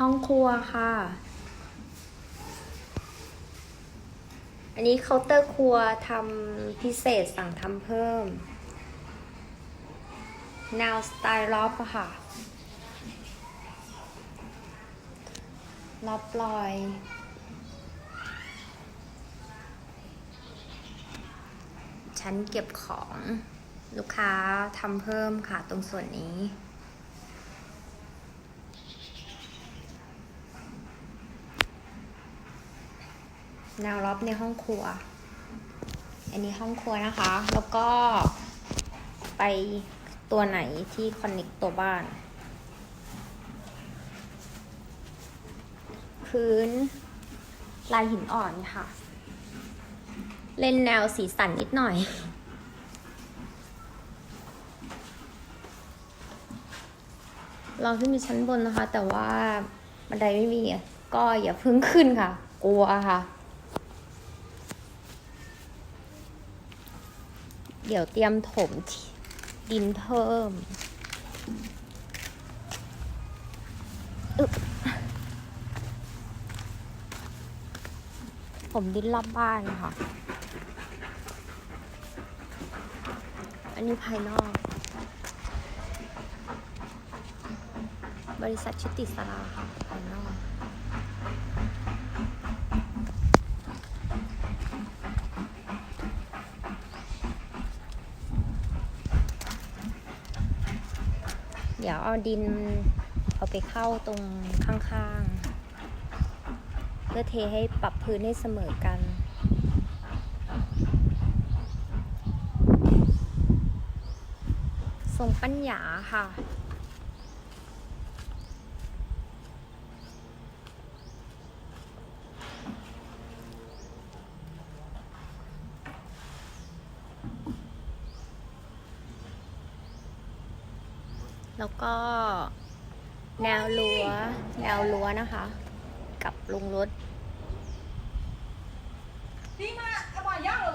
ห้องครัวค่ะ อันนี้เคาน์เตอร์ครัวทำพิเศษสั่งทำเพิ่มแนวสไตล์ล็อบอะค่ะล็อบลอย ชั้นเก็บของลูกค้าทำเพิ่มค่ะตรงส่วนนี้ แนวรอบในห้องครัว อันนี้ห้องครัวนะคะ แล้วก็ไปตัวไหนที่คอนเน c t ตัวบ้าน พื้น ลายหินอ่อนค่ะ เล่นแนวสีสันนิดหน่อยเราขึ้นมีชั้นบนนะคะ แต่ว่าบันไดไม่มีก็อย่าเพิ่งขึ้นค่ะ กลัวค่ะ เดี๋ยวเตรียมถมดินเพิ่มผมดินรอบบ้านค่ะ อันนี้ภายนอก บริษัทชุติสราค่ะภายนอก ดี๋ยวเอาดินเอาไปเข้าตรงข้างๆ เพื่อเทให้ปรับพื้นให้เสมอกัน ทรงปัญญาค่ะ แล้วก็แนวรั้วแนวรั้วนะคะ กับลุงรถ đi mà, em bảo nhá rồi